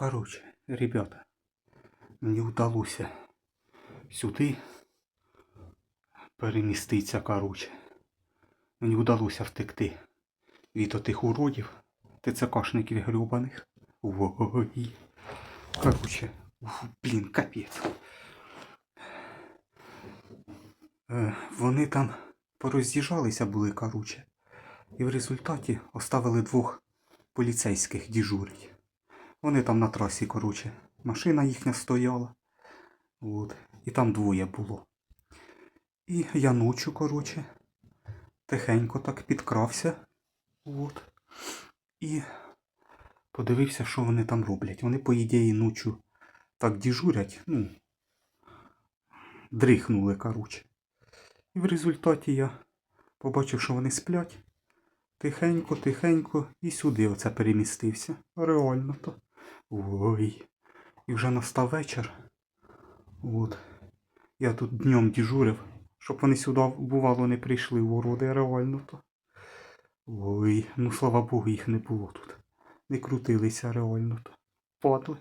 Короче, ребята, мені вдалося сюди переміститися, короче. Мені вдалося втекти від отих уродів, ТЦКшників грюбаних. Ой. Короче, уф, блін, капець. Е, вони там пороз'їжджалися були, короче. І в результаті оставили двох поліцейських дежурить. Вони там на трасі, короче, машина їхня стояла. От. І там двоє було. І я ночу, короче, тихенько так підкрався. От. І подивився, що вони там роблять. Вони, по ідеї, ночу так дежурять, ну, дрихнули, короче. І в результаті я побачив, що вони сплять. Тихенько, тихенько і сюди оце перемістився. Реально то. Ой. І вже настав вечір. От. Я тут днем дежурив, щоб вони сюди, бувало, не прийшли уроди, реально то. Ой, ну слава Богу, їх не було тут. Не крутилися реально то. Падли.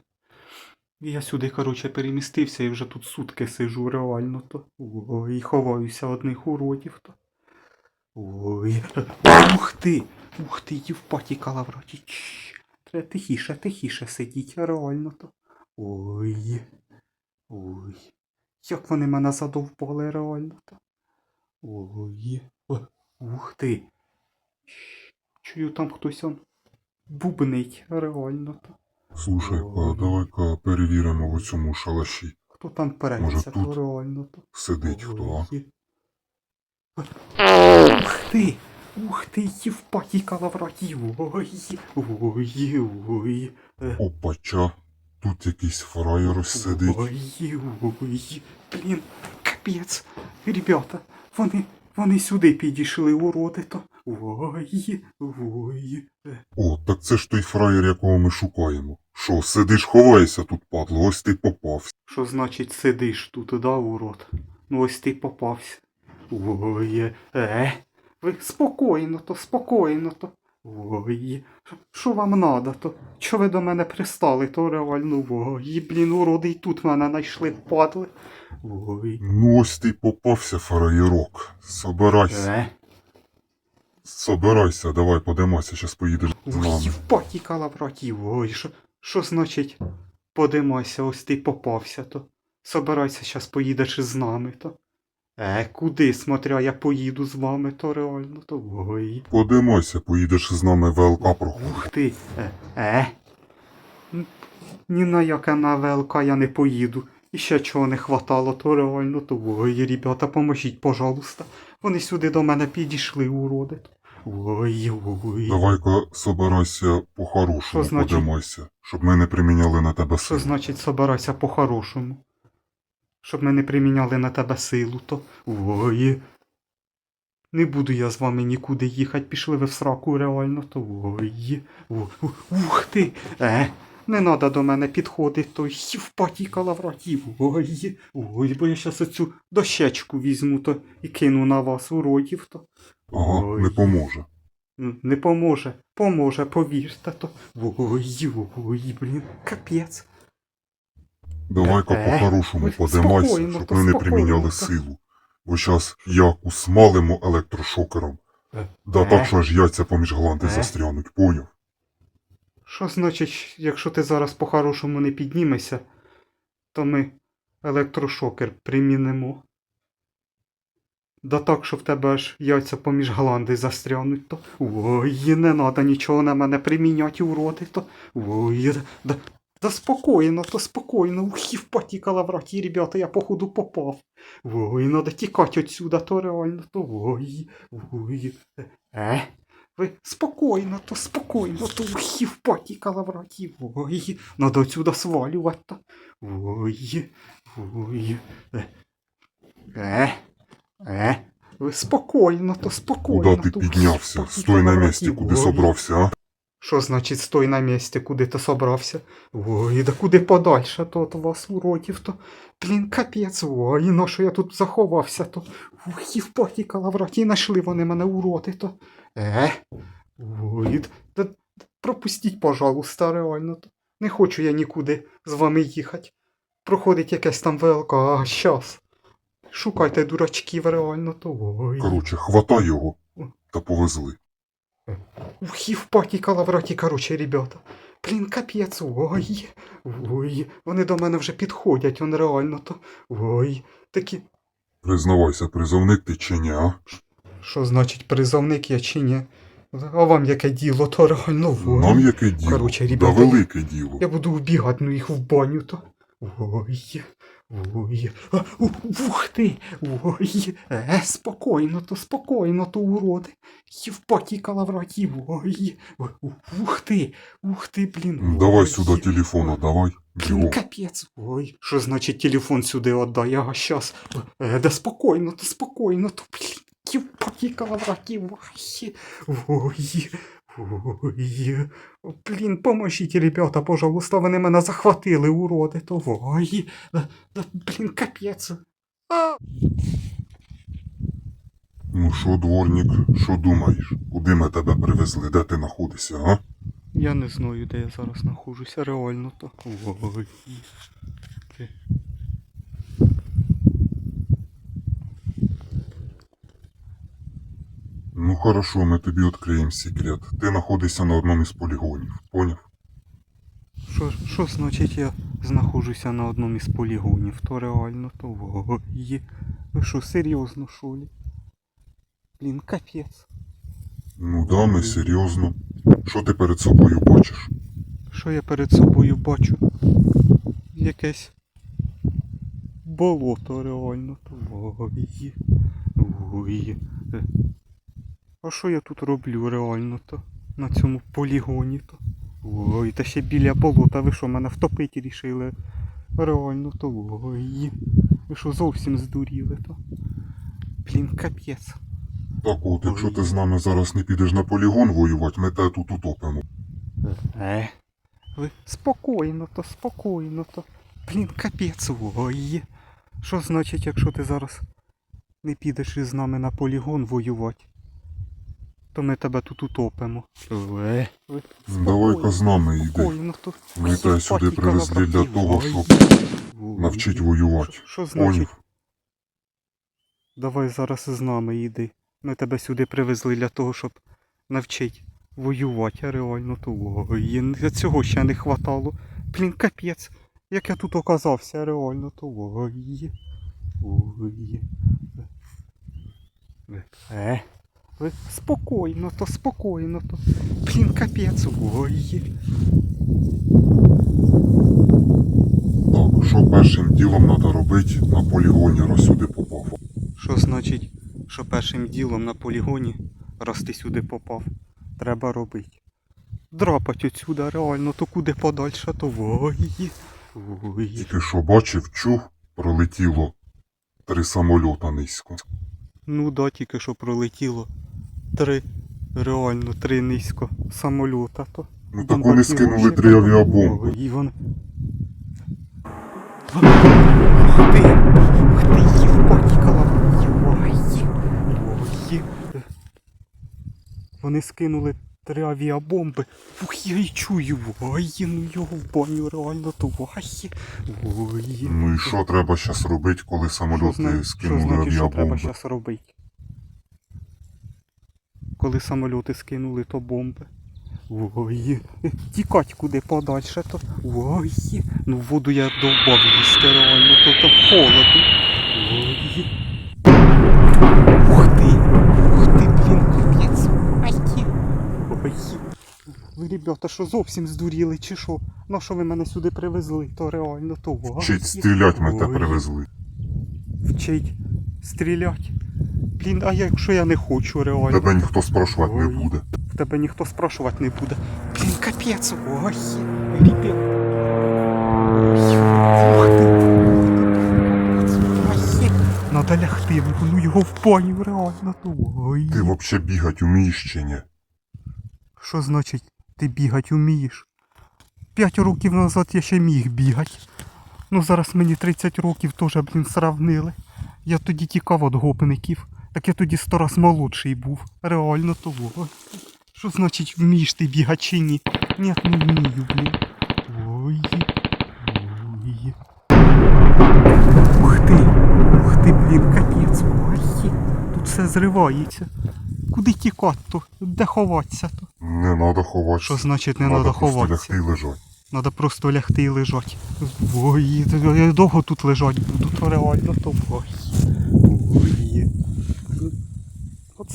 І я сюди, коротше, перемістився і вже тут сутки сижу реально то. Ой, ховаюся одних уродів то. Ой. Ух ти! Ух ти, Євпатій калавраті. Треба тихіше, тихіше сидіть, реально то. Ой. Ой. Як вони мене задовбали реально то. Ой. О, Ух ти. Чую там хтось он бубнить, реально то. Слушай, а давай-ка перевіримо в цьому шалаші. Хто там переться, то реально то. Сидить хто, а? Ух ти! Ух ти, Євпатій калавратів! Ой, ой, ой. Е, Опача. Тут якийсь фраєр сидить. Ой, ой, блін, капець. Ребята, вони, вони сюди підійшли, уроди то. Ой, ой. Е, О, так це ж той фраєр, якого ми шукаємо. Що, сидиш, ховаєшся тут, падло, ось ти попався. Що значить сидиш тут, да, урод? Ну ось ти попався. Ой, е, ви спокійно то, спокійно то. Ой, що вам надо то? Що ви до мене пристали, то реально, ой, блін, уроди і тут мене знайшли, падли. Ой. Ну ось ти попався, фраєрок. Собирайся. Е, Собирайся, давай подимайся, щас поїдеш з ой, нами. Євпатій калавратів, ой, що, що значить подимайся, ось ти попався то. Собирайся, щас поїдеш із нами то. Е, куди, смотря, я поїду з вами, то реально, то ой. Подимайся, поїдеш з нами ВЛК проходить. Ух ти. Е, е. Ні на яке на ВЛК я не поїду. І ще чого не хватало, то реально, то ой, ребята, поможіть, пожалуйста. Вони сюди до мене підійшли, уроди. Ой, ой. Давай-ка собирайся по-хорошому, значить? подимайся, щоб ми не приміняли на тебе Що значить собирайся по-хорошому? Щоб ми не приміняли на тебе силу, то. Ой. Не буду я з вами нікуди їхати, пішли ви в сраку реально, то у- Ух ти! Е, не треба до мене підходити, то впаті калавратів. Ой, ой, бо я щас оцю дощечку візьму то і кину на вас уродів то. Ага, Ой. не поможе. Не поможе, поможе, повірте то. Ой, ой, блін, капець. Давай-ка по-хорошому подимайся, щоб ми не приміняли силу. Бо щас як усмалимо електрошокером. Да так, що аж яйця поміж гланди застрянуть, поняв? Що значить, якщо ти зараз по-хорошому не піднімешся, то ми електрошокер примінимо. Да так, що в тебе аж яйця поміж гланди застрянуть, то. Ой, не треба нічого на мене приміняти, уроди, то. Ой, да, да, да спокійно, то спокійно. Ухі впотікала в роті, ребята, я походу попав. Ой, надо тікати отсюда, то реально, то ой, ой. Е? Ви спокійно, то спокійно, то ухі впотікала в роті. Ой, надо отсюда свалювати, то. Ой, ой. Е? Е? Е? Ви спокійно, то спокійно. Куда ти піднявся? Стой на місці, куди собрався, а? Що значить стой на місці, куди ти собрався? Ой, да куди подальше то от вас уродів, то. Блін, капець, ой, на що я тут заховався, то. Ух, і впотікала в роті, знайшли вони мене уроди, то. Е? Ой, да, пропустіть, пожалуйста, реально. То. Не хочу я нікуди з вами їхати. Проходить якесь там ВЛК, а щас. Шукайте дурачків реально то. Ой. Короче, хватай його та повезли. Ух, і в паті калавраті, короче, ребята. Блін, капець, ой. Ой. Вони до мене вже підходять, он реально то. Ой. Такі. Признавайся, призовник ти чи ні, а? Що значить призовник я чи ні? А вам яке діло, то реально ой. Нам яке діло? Короче, да велике діло. Я буду вбігати ну їх в баню то. Ой. Ой. А, у- ух ти. Ой. Е, спокійно то, спокійно то, уроди. І в паті. Ой. Ух ти. Ух ти, блін. Давай Ой. сюди телефона, давай. Блін, капець. Ой. Що значить телефон сюди отдай? Ага, щас. Е, да спокійно, то спокійно, то, блін. І в паті. Ой. Ой. Ой. Блін, поможіть, ребята, пожалуйста, вони мене захватили, уроди, то ой. Да, да, блін, капець. А. Ну що, дворник, що думаєш? Куди ми тебе привезли? Де ти знаходишся, а? Я не знаю, де я зараз знаходжуся, реально то. Ой. Ну хорошо, ми тобі відкриємо секрет. Ти знаходишся на одному із полігонів, поняв? Що, що значить я знаходжуся на одному із полігонів? То реально, то ой. Ви що, серйозно, що ли? Блін, капець. Ну да, ми серйозно. Що ти перед собою бачиш? Що я перед собою бачу? Якесь болото реально. то. Ой. А що я тут роблю реально то? На цьому полігоні то? Ой, та ще біля болота, ви що, мене втопити рішили? Реально то ой. Ви що зовсім здуріли то? Блін, капець. Так от, якщо ти з нами зараз не підеш на полігон воювати, ми тебе тут утопимо. Е. Ви спокійно то, спокійно то. Блін, капець, ой. Що значить, якщо ти зараз не підеш із нами на полігон воювати, то ми тебе тут утопимо. Давай-ка з нами йди. Ми тебе сюди привезли для того, щоб навчить воювати. Що, що значить? Давай зараз з нами йди. Ми тебе сюди привезли для того, щоб навчити воювати, а реально то ой, цього ще не хватало. Блін, капець. Як я тут оказався, реально то ой. Ой. Е. Ви спокійно то, спокійно то. Блін, капець, ой. Так, що першим ділом треба робити на полігоні, раз сюди попав. Що значить, що першим ділом на полігоні, раз ти сюди попав, треба робити? Драпать отсюда, реально, то куди подальше, то ой. Ой. Тільки що бачив, чув, пролетіло три самольота низько. Ну да, тільки що пролетіло. Три, реально, три низько самольота то. Ну так вони скинули три авіабомби. І вони... Ух ти! Ух ти, ївпатікала! Ой! Вони скинули три авіабомби. Ух, я й чую! Ой, ну його в баню реально то ой! Ну і що треба зараз робити, коли що скинули значить, що треба зараз робити? Коли самольоти скинули, то бомби. Ой, тікать куди подальше, то. Ой, ну в воду я довбав їсти реально, то там холодно. Ой. Ух ти! Ух ти, блін, капець. Ай. Ой. Ви, ребята, що зовсім здуріли, чи що? На що ви мене сюди привезли, то реально то ой. Вчить стрілять ми те привезли. Вчить стрілять. Блін, а якщо я не хочу реально? Тебе ніхто спрашувати не буде. Тебе ніхто спрашувати не буде. Блін, капець, ой. Надо лягти, ну його в баню реально. Ой. Ти взагалі бігати вмієш чи ні? Що значить ти бігать умієш? П'ять років назад я ще міг бігати. Ну зараз мені 30 років теж, блін, сравнили. Я тоді тікав від гопників. Так я тоді сто раз молодший був. Реально того. Що значить вмієш ти бігати чи ні? Ні, не вмію, блін. Ой. Ух ти, ух ти, блін, капець. Ой, тут все зривається. Куди тікати то? Де ховатися то? Не надо ховатися. Що значить не Надо треба просто ховатися? лягти і лежати. Надо просто лягти і лежати. Ой, я довго тут лежати буду, то реально то ой. Ой.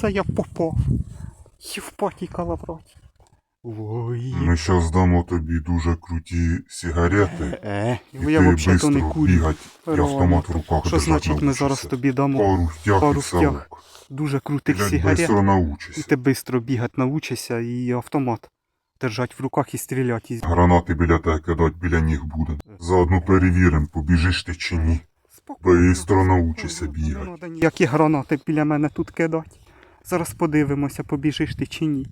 Оце я попав. І в паті калавраті. Ой. Ми щас дамо тобі дуже круті сигарети. Е, І я ти взагалі то не курю. бігать і автомат в руках Що держать значить ми зараз тобі дамо Пару втяг пару і втяг. совок. дуже крутих Блядь, сигарет, бистро і научишся. ти швидко бігати научишся і автомат держать в руках і стріляти. Гранати біля тебе кидать біля ніг буде. Заодно перевіримо, побіжиш ти чи ні. Спокійно, Бистро спокійно, научишся Не бігати. треба ніякі гранати біля мене тут кидати. Зараз подивимося, побіжиш ти чи ні.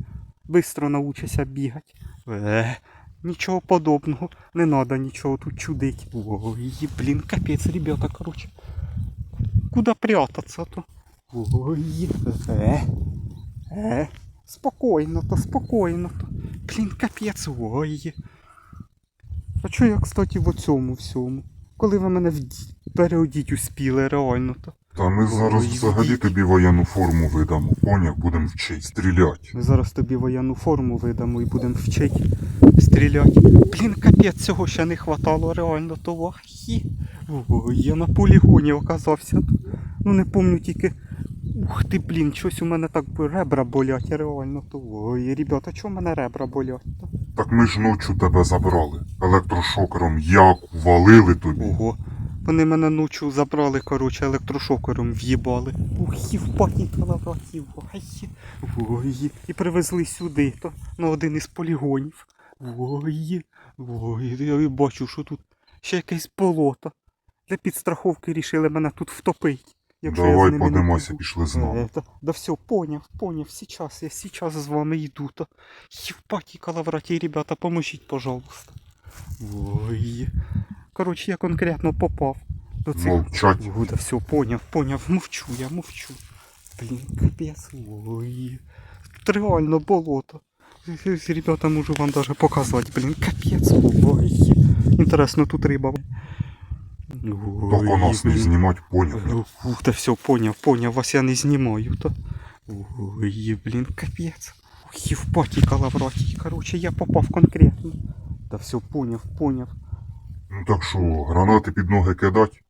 Бистро научишся бігати. Е, нічого подобного. Не треба нічого тут чудить. Ой, блін, капець, ребята, короче. Куда прятаться то? Ой, е, е, спокійно то, спокійно то. Блін, капець, ой. А чого я, кстати, в оцьому всьому? Коли ви мене переодіть успіли, реально то. Та ми зараз взагалі тобі воєнну форму видамо. Поняв, будемо вчить стріляти. Ми зараз тобі воєнну форму видамо і будемо вчити стріляти. Блін, капець, цього ще не хватало, реально того. Хі. Ой, я на полігоні оказався. Ну не помню тільки. Ух ти, блін, щось у мене так ребра болять, реально то. Ой, ребята, чого в мене ребра болять? Так ми ж ночі тебе забрали. Електрошокером як валили тобі. Ого. Вони мене ночі забрали, коротше, електрошокером в'їбали. Ух, і в паті калавратів. Ой. Ой. І привезли сюди, то на один із полігонів. Ой. Ой, я бачу, що тут ще якесь болото. Для підстраховки рішили мене тут втопити. Якщо Давай ними подимайся, пішли з нами. Е, Да, да все, поняв, поняв, сейчас, я сейчас з вами йду, то. Євпаті калавраті, ребята, поможіть, пожалуйста. Ой. Коротше, я конкретно попав до цих. Мовчать. Ой, да все, поняв, поняв, мовчу, я мовчу. Блін, капець, ой. Тут реально болото. Ребята, можу вам даже показати, блін, капець, ой. Інтересно, тут риба. Тільки нас не блін. знімать, поняв. Ух, да все, поняв, поняв, вас я не знімаю, то. Ой, блін, капець. Ой, в паті калавраті. Короче, я попав конкретно. Да все, поняв, поняв. Ну так що, гранати під ноги кидать?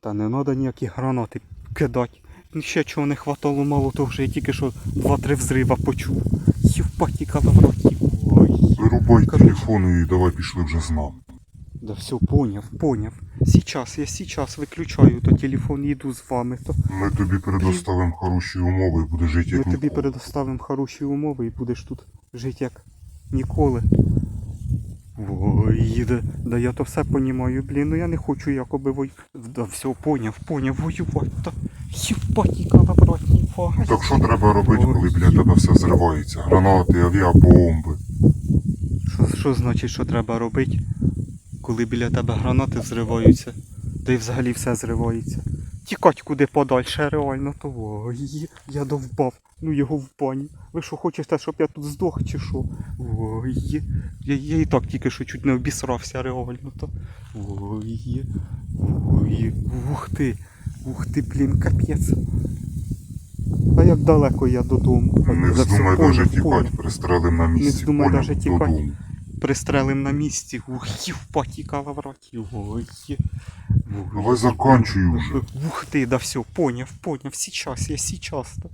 Та не треба ніякі гранати кидати. Ще чого не хватало, мало того, що я тільки що два-три взрива почув. І в. Ой. Вирубай телефон і давай пішли вже з нами. Да все, поняв, поняв. Сейчас, я сейчас виключаю то телефон і йду з вами. То Ми тобі предоставимо хороші умови і будеш жити як Ми тобі ніколи. предоставимо хороші умови і будеш тут жити як ніколи. Ой, да, да я то все понімаю, блін, ну я не хочу якоби вой... Да все, поняв, поняв, воювати. Та хіпаті калабратні фаги. Так що треба робити, коли Ой. біля тебе все зривається? Гранати, авіабомби. Що, що значить, що треба робити, коли біля тебе гранати взриваються, та й взагалі все зривається. Тікать куди подальше, реально, то ой, я довбав, ну його в баню. Ви що хочете, щоб я тут здох чи що? Ой, я, я і так тільки що чуть не обісрався, реально то. Ой, ой, ух ти, ух ти, блін, капець. А як далеко я додому? Не вздумай даже тікати, пристрелим на місці. вздумай поняв? даже тікать. Пристрелим на місці. Ух, потікала в роті. Ой. Давай заканчуй уже. Ух ти, да все, поняв, поняв. Сейчас, я сейчас. то.